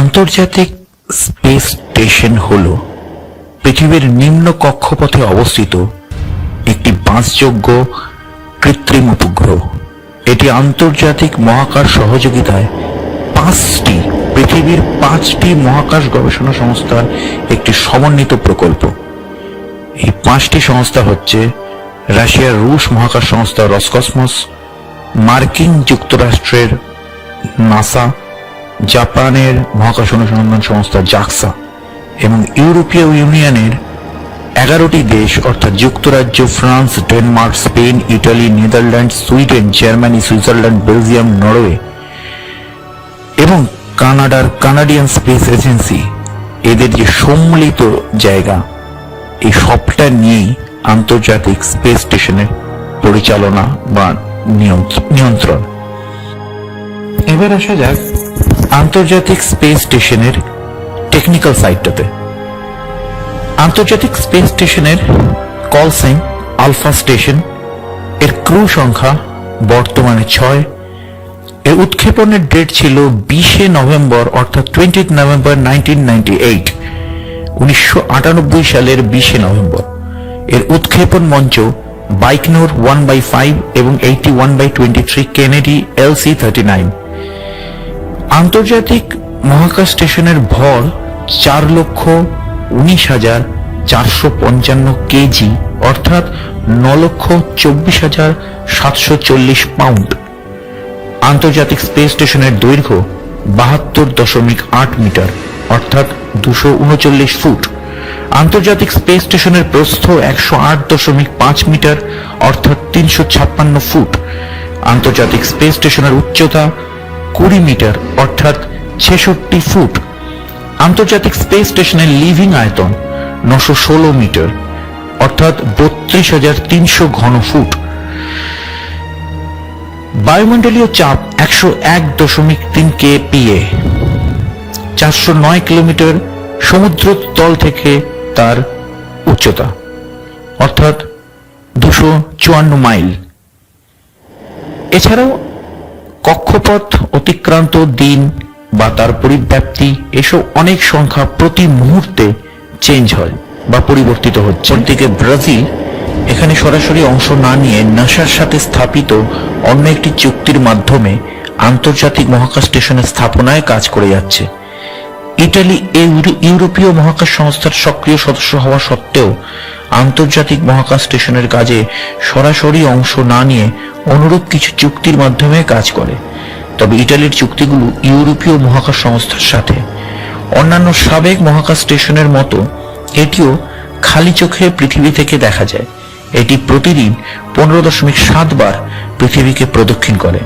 আন্তর্জাতিক space station হল পৃথিবীর নিম্ন কক্ষপথে অবস্থিত একটি বাসযোগ্য কৃত্রিম উপগ্রহ। এটি আন্তর্জাতিক মহাকাশ সহযোগিতায় পাঁচটি, পৃথিবীর পাঁচটি মহাকাশ গবেষণা সংস্থার একটি সমন্বিত প্রকল্প। এই পাঁচটি সংস্থা হচ্ছে রাশিয়ার রুশ মহাকাশ সংস্থা রসকসমস, মার্কিন যুক্তরাষ্ট্রের নাসা জাপানের মহাকাশ অনুসন্ধান সংস্থা জাক্সা এবং ইউরোপীয় ইউনিয়নের এগারোটি দেশ, অর্থাৎ যুক্তরাজ্য, France, Denmark, Spain, Italy, Netherland, Sweden, Germany, Switzerland, Belgium, Norway এবং কানাডার কানাডিয়ান স্পেস এজেন্সি। এদের যে সম্মিলিত জায়গা, এই সবটা নিয়েই আন্তর্জাতিক স্পেস স্টেশনের পরিচালনা বা নিয়ন্ত্র- নিয়ন্ত্রণ। এবার আসা যাক আন্তর্জাতিক স্পেস স্টেশনের টেকনিক্যাল সাইডটাতে আন্তর্জাতিক স্পেস স্টেশনের কলসেং আলফা স্টেশনের ক্রু সংখ্যা বর্তমানে ছয়। এর উৎক্ষেপণের ডেট ছিল বিশে নভেম্বর, অর্থাৎ twenty November nineteen ninety eight উনিশশো আটানব্বই সালের বিশে নভেম্বর। এর উৎক্ষেপণ মঞ্চ বাইকনোর ওয়ান বাই ফাইভ এবং eighty one by twenty three Kennedy LC thirty nine আন্তর্জাতিক মহাকাশ স্টেশনের ভর চার লক্ষ উনিশ হাজার চারশো পঞ্চান্ন কেজি, অর্থাৎ ন লক্ষ চব্বিশ হাজার সাতশো চল্লিশ পাউন্ড। আন্তর্জাতিক স্পেস স্টেশনের দৈর্ঘ্য বাহাত্তর দশমিক আট মিটার, অর্থাৎ দুশো উনচল্লিশ ফুট। আন্তর্জাতিক স্পেস স্টেশনের প্রস্থ একশো আট দশমিক পাঁচ মিটার, অর্থাৎ তিনশো ছাপ্পান্ন ফুট। আন্তর্জাতিক স্পেস স্টেশনের উচ্চতা কুড়ি মিটার, অর্থাৎ ছেষট্টি ফুট। আন্তর্জাতিক স্পেস স্টেশনের লিভিং আয়তন নশো ষোলো মিটার, অর্থাৎ বত্রিশ হাজার তিনশো ঘন ফুট। বায়ুমণ্ডলীয় চাপ একশো এক দশমিক তিন কে পিএ চারশো নয় কিলোমিটার সমুদ্র তল থেকে তার উচ্চতা, অর্থাৎ দুশো চুয়ান্ন মাইল। এছাড়াও কক্ষপথ অতিক্রান্ত দিন বা তার পরিব্যাপ্তি, এসব অনেক সংখ্যা প্রতি মুহূর্তে চেঞ্জ হয় বা পরিবর্তিত হচ্ছে। দিকে ব্রাজিল এখানে সরাসরি অংশ না নিয়ে নাসার সাথে স্থাপিত অন্য একটি চুক্তির মাধ্যমে আন্তর্জাতিক মহাকাশ স্টেশনের স্থাপনায় কাজ করে যাচ্ছে। ইটালি ইউরোপীয় মহাকাশ সংস্থার সক্রিয় সদস্য হওয়া সত্ত্বেও আন্তর্জাতিক মহাকাশ স্টেশনের কাজে সরাসরি অংশ না নিয়ে অনুরূপ কিছু চুক্তির মাধ্যমে কাজ করে। তবে ইটালির চুক্তিগুলো ইউরোপীয় মহাকাশ সংস্থার সাথে। অন্যান্য সাবেক মহাকাশ স্টেশনের মতো এটিও খালি চোখে পৃথিবী থেকে দেখা যায়। এটি প্রতিদিন পনেরো দশমিক সাত বার পৃথিবীকে প্রদক্ষিণ করে।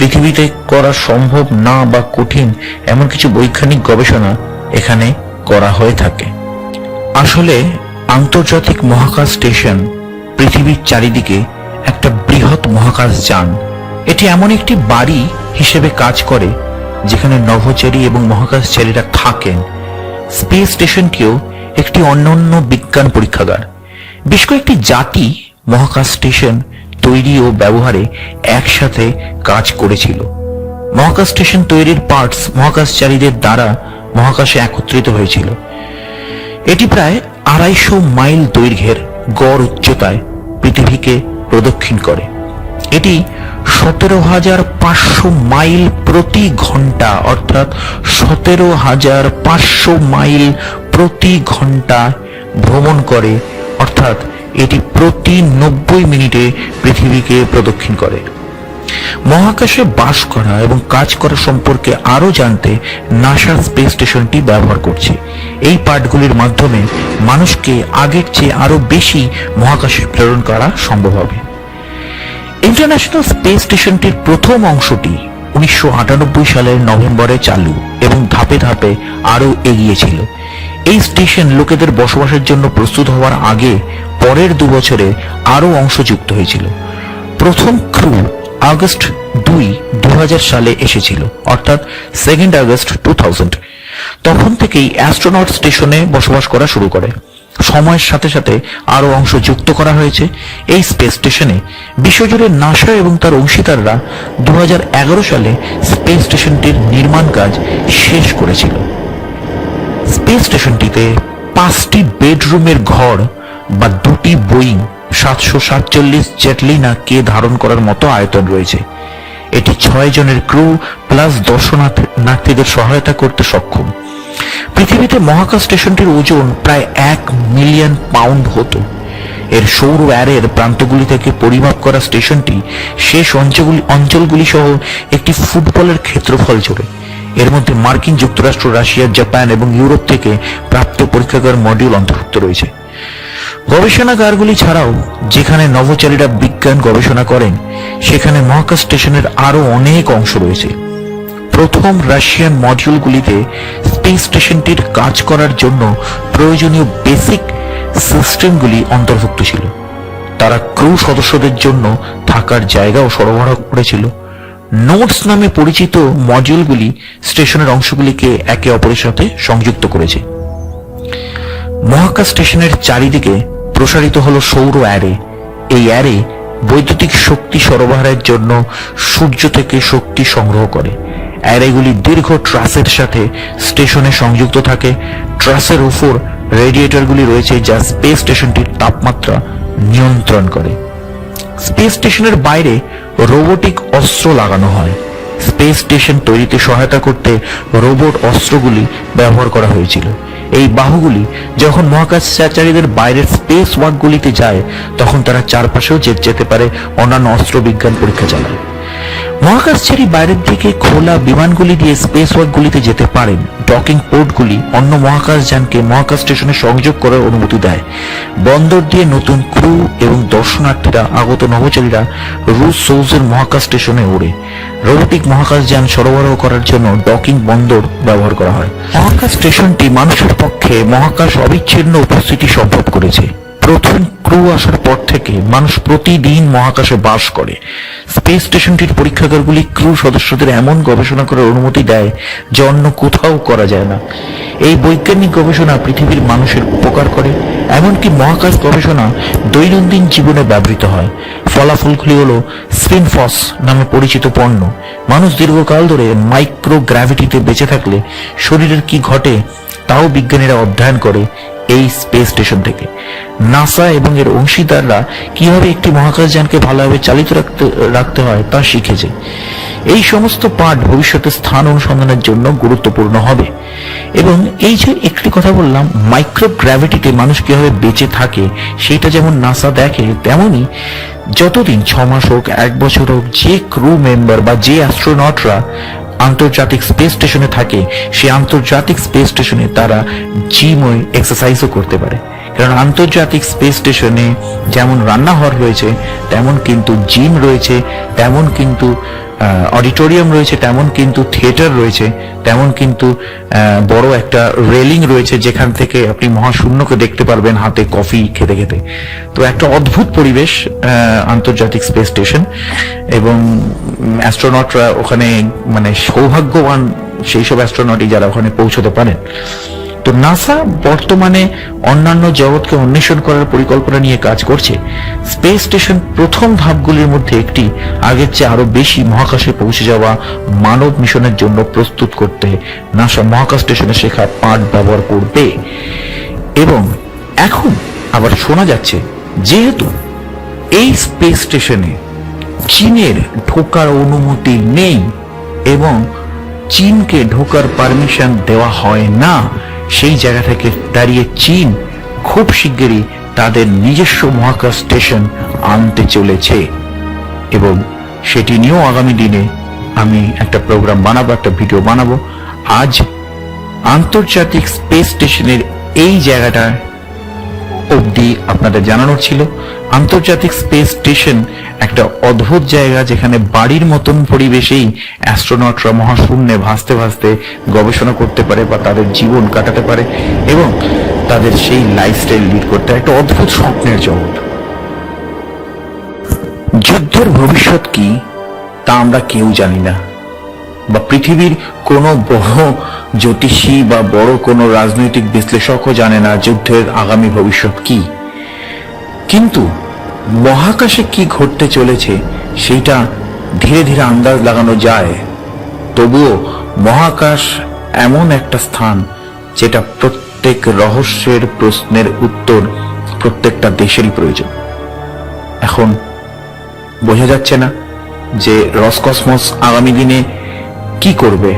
পৃথিবীতে করা সম্ভব না বা কঠিন এমন কিছু বৈজ্ঞানিক গবেষণা এখানে করা হয়ে থাকে। আসলে আন্তর্জাতিক মহাকাশ স্টেশন পৃথিবীর চারিদিকে একটা বৃহৎ মহাকাশ যান। এটি এমন একটি বাড়ি হিসেবে কাজ করে যেখানে নভোচারী এবং মহাকাশচারীরা থাকেন। স্পেস স্টেশনটিও একটি অন্যান্য বিজ্ঞান পরীক্ষাগার। বেশ কয়েকটি জাতি মহাকাশ স্টেশন তৈরি ও ব্যবহারে একসাথে কাজ করেছিল। মহাকাশ স্টেশন তৈরির পার্টস মহাকাশচারীদের দ্বারা মহাকাশে একত্রিত হয়েছিল। এটি প্রায় আড়াইশো মাইল দৈর্ঘ্যের গড় উচ্চতায় পৃথিবীকে প্রদক্ষিণ করে। এটি সতেরো হাজার পাঁচশো মাইল প্রতি ঘণ্টা, অর্থাৎ সতেরো হাজার পাঁচশো মাইল প্রতি ঘণ্টা ভ্রমণ করে, অর্থাৎ এটি প্রতি নব্বই মিনিটে পৃথিবীকে প্রদক্ষিণ করে। মহাকাশে বাস করা এবং কাজ করা সম্পর্কে আরও জানতে নাসার স্পেস স্টেশনটি ব্যবহার করছে। এই পার্টগুলির মাধ্যমে মানুষকে আগের চেয়ে আরও বেশি মহাকাশে প্রেরণ করা সম্ভব হবে। ইন্টারন্যাশনাল স্পেস স্টেশনটির প্রথম অংশটি উনিশশো আটানব্বই সালের নভেম্বরে চালু এবং ধাপে ধাপে আরও এগিয়েছিল এই স্টেশন লোকেদের বসবাসের জন্য প্রস্তুত হওয়ার আগে পরের দু বছরে আরও অংশ যুক্ত হয়েছিল। প্রথম ক্রু আগস্ট দুই দু সালে এসেছিল, অর্থাৎ সেকেন্ড আগস্ট টু তখন থেকেই অ্যাস্ট্রোনট স্টেশনে বসবাস করা শুরু করে। সময়ের সাথে সাথে আরও অংশ যুক্ত করা হয়েছে। এই স্পেস স্টেশনে বিশ্বজুড়ে নাসা এবং তার অংশীদাররা দু হাজার এগারো সালে স্পেস স্টেশনটির নির্মাণ কাজ শেষ করেছিল। স্পেস স্টেশনটিতে পাঁচটি বেডরুমের ঘর বা দুটি বোয়িং সাতশো সাতচল্লিশ জেটলিনা কে ধারণ করার মতো আয়তন রয়েছে। এটি ছয় জনের ক্রু প্লাস দর্শনার্থীদের সহায়তা করতে সক্ষম। পৃথিবীতে মহাকাশ স্টেশনটির ওজন প্রায় এক মিলিয়ন পাউন্ড হতো। এর সৌর অ্যারের প্রান্তগুলি থেকে পরিমাপ করা স্টেশনটি শেষ অঞ্চলগুলি অঞ্চলগুলি সহ একটি ফুটবলের ক্ষেত্রফল জুড়ে। এর মধ্যে মার্কিন যুক্তরাষ্ট্র, রাশিয়া, জাপান এবং ইউরোপ থেকে প্রাপ্ত পরীক্ষাগার মডিউল অন্তর্ভুক্ত রয়েছে। গবেষণাগারগুলি ছাড়াও যেখানে নভোচারীরা বিজ্ঞান গবেষণা করেন, সেখানে মহাকাশ স্টেশনের আরও অনেক অংশ রয়েছে। প্রথম রাশিয়ান মডিউলগুলিতে স্পেস স্টেশনটির কাজ করার জন্য প্রয়োজনীয় বেসিক সিস্টেমগুলি অন্তর্ভুক্ত ছিল। তারা ক্রু সদস্যদের জন্য থাকার জায়গাও সরবরাহ করেছিল। নোটস নামে পরিচিত মডিউলগুলি স্টেশনের অংশগুলিকে একে অপরের সাথে সংযুক্ত করেছে। মহাকাশ স্টেশনের চারিদিকে প্রসারিত হলো সৌর অ্যারে। এই অ্যারে বৈদ্যুতিক শক্তি সরবরাহের জন্য সূর্য থেকে শক্তি সংগ্রহ করে। অ্যারেগুলি দীর্ঘ ট্রাসের সাথে স্টেশনে সংযুক্ত থাকে। ট্রাসের উপর রেডিয়েটরগুলি রয়েছে যা স্পেস স্টেশনটির তাপমাত্রা নিয়ন্ত্রণ করে। স্পেস স্টেশনের বাইরে রোবোটিক অস্ত্র লাগানো হয়। স্পেস স্টেশন তৈরিতে সহায়তা করতে রোবট অস্ত্রগুলি ব্যবহার করা হয়েছিল। এই বাহুগুলি যখন মহাকাশ মহাকাশচারীদের বাইরের স্পেস ওয়াকগুলিতে যায়, তখন তারা চারপাশেও যেতে পারে অন্যান্য অস্ত্রবিজ্ঞান পরীক্ষা চালায়। মহাকাশচারী বাইরের দিকে খোলা বিমানগুলি দিয়ে স্পেস ওয়ার্কগুলিতে যেতে পারেন। ডকিং পোর্টগুলি অন্য মহাকাশযানকে মহাকাশ স্টেশনে সংযোগ করার অনুমতি দেয়। বন্দর দিয়ে নতুন ক্রু এবং দর্শনার্থীরা, আগত নভোচারীরা রুশ সৌজের মহাকাশ স্টেশনে ওড়ে। রোবোটিক মহাকাশযান সরবরাহ করার জন্য ডকিং বন্দর ব্যবহার করা হয়। মহাকাশ স্টেশনটি মানুষের পক্ষে মহাকাশ অবিচ্ছিন্ন উপস্থিতি সম্ভব করেছে। প্রথম ক্রু আসার পর থেকে মানুষ প্রতিদিন মহাকাশে বাস করে। স্পেস স্টেশনটির পরীক্ষাগারগুলি ক্রু সদস্যদের এমন গবেষণা করার অনুমতি দেয় যা অন্য কোথাও করা যায় না। এই বৈজ্ঞানিক গবেষণা পৃথিবীর মানুষের উপকার করে, এমনকি মহাকাশ গবেষণা দৈনন্দিন জীবনে ব্যবহৃত হয়। ফলাফলগুলি হল স্পিনফস নামে পরিচিত পণ্য। মানুষ দীর্ঘকাল ধরে মাইক্রো গ্র্যাভিটিতে বেঁচে থাকলে শরীরের কি ঘটে তাও বিজ্ঞানীরা অধ্যয়ন করে। এই স্পেস স্টেশন থেকে। নাসা এবং এর অংশীদাররা কীভাবে একটি মহাকাশযানকে ভালোভাবে চালিত রাখতে রাখতে হয় তা শিখেছে। এই সমস্ত পাঠ ভবিষ্যতে স্থান অনুসন্ধানের জন্য গুরুত্বপূর্ণ হবে। এবং এই যে একটি কথা বললাম মাইক্রো গ্র্যাভিটিতে মানুষ কীভাবে বেঁচে থাকে, সেটা যেমন নাসা দেখে তেমনি যতদিন ছ মাস হোক, এক বছর হোক, যে ক্রু মেম্বার বা যে অ্যাস্ট্রোনটরা আন্তর্জাতিক স্পেস স্টেশনে থাকে সেই আন্তর্জাতিক স্পেস স্টেশনে তারা জিম ও এক্সারসাইজও করতে পারে। কারণ আন্তর্জাতিক স্পেস স্টেশনে যেমন রান্নাঘর রয়েছে, তেমন কিন্তু জিম রয়েছে, তেমন কিন্তু অডিটোরিয়াম রয়েছে, তেমন কিন্তু থিয়েটার রয়েছে, তেমন কিন্তু বড় একটা রেলিং রয়েছে যেখান থেকে আপনি মহাশূন্যকে দেখতে পারবেন হাতে কফি খেতে খেতে। তো একটা অদ্ভুত পরিবেশ আন্তর্জাতিক স্পেস স্টেশন এবং অ্যাস্ট্রোনটরা ওখানে মানে সৌভাগ্যবান সেই সব অ্যাস্ট্রোনটই যারা ওখানে পৌঁছতে পারেন। তো নাসা বর্তমানে অন্যান্য জগৎকে অন্বেষণ করার পরিকল্পনা নিয়ে কাজ করছে। স্পেস স্টেশন প্রথম ধাপগুলির মধ্যে একটি, আগের চেয়ে আরও বেশি মহাকাশে পৌঁছে যাওয়া মানব মিশনের জন্য প্রস্তুত করতে নাসা মহাকাশ স্টেশনে শেখা পাঠ ব্যবহার করবে। এবং এখন আবার শোনা যাচ্ছে, যেহেতু এই স্পেস স্টেশনে চীনের ঢোকার অনুমতি নেই এবং চীনকে ঢোকার পারমিশন দেওয়া হয় না সেই জায়গা থেকে দাঁড়িয়ে চীন খুব শিগগিরই তাদের নিজস্ব মহাকাশ স্টেশন আনতে চলেছে। এবং সেটি নিয়েও আগামী দিনে আমি একটা প্রোগ্রাম বানাবো, একটা ভিডিও বানাবো। আজ আন্তর্জাতিক স্পেস স্টেশনের এই জায়গাটা অবধি আপনাদের জানানোর ছিল, আন্তর্জাতিক স্পেস স্টেশন একটা অদ্ভুত জায়গা যেখানে বাড়ির মতন পরিবেশেই অ্যাস্ট্রোনটরা মহাশূন্যে ভাসতে ভাসতে গবেষণা করতে পারে বা তাদের জীবন কাটাতে পারে এবং তাদের সেই লাইফস্টাইল লিড করতে একটা অদ্ভুত স্বপ্নের জগৎ। যুদ্ধের ভবিষ্যৎ কি তা আমরা কেউ জানি না। বা পৃথিবীর কোনো বড় জ্যোতিষী বা বড় কোনো রাজনৈতিক বিশ্লেষকও জানে না যুদ্ধের আগামী ভবিষ্যৎ কি। কিন্তু মহাকাশে কি ঘটতে চলেছে সেটা ধীরে ধীরে আন্দাজ লাগানো যায়। তবুও মহাকাশ এমন একটা স্থান যেটা প্রত্যেক রহস্যের প্রশ্নের উত্তর প্রত্যেকটা দেশেরই প্রয়োজন। এখন বোঝা যাচ্ছে না যে রসকসমস আগামী দিনে কি করবে?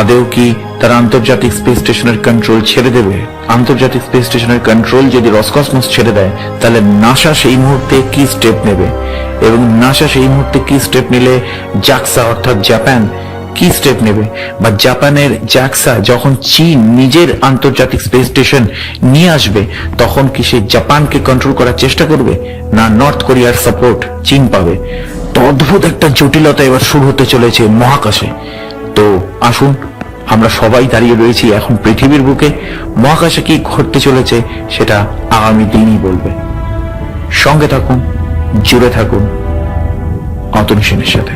আদেও কি তারা আন্তর্জাতিক স্পেস স্টেশনের কন্ট্রোল ছেড়ে দেবে? আন্তর্জাতিক স্পেস স্টেশনের কন্ট্রোল যদি রসকসমস ছেড়ে দেয়, তাহলে নাসা সেই মুহূর্তে কি স্টেপ নেবে? এবং নাসা সেই মুহূর্তে কি স্টেপ নিলে জাকসা অর্থাৎ জাপান কি স্টেপ নেবে? বা জাপানের জ্যাক্সা যখন চীন নিজের আন্তর্জাতিক স্পেস স্টেশন নিয়ে আসবে, তখন কি সে জাপানকে কন্ট্রোল করার চেষ্টা করবে? না নর্থ কোরিয়ার সাপোর্ট চীন পাবে। তো অদ্ভুত একটা জটিলতা এবার শুরু হতে চলেছে মহাকাশে। তো আসুন, আমরা সবাই দাঁড়িয়ে রয়েছি এখন পৃথিবীর বুকে। মহাকাশে কি ঘটতে চলেছে সেটা আগামী দিনই বলবে। সঙ্গে থাকুন, জুড়ে থাকুন, অতন সেনের সাথে।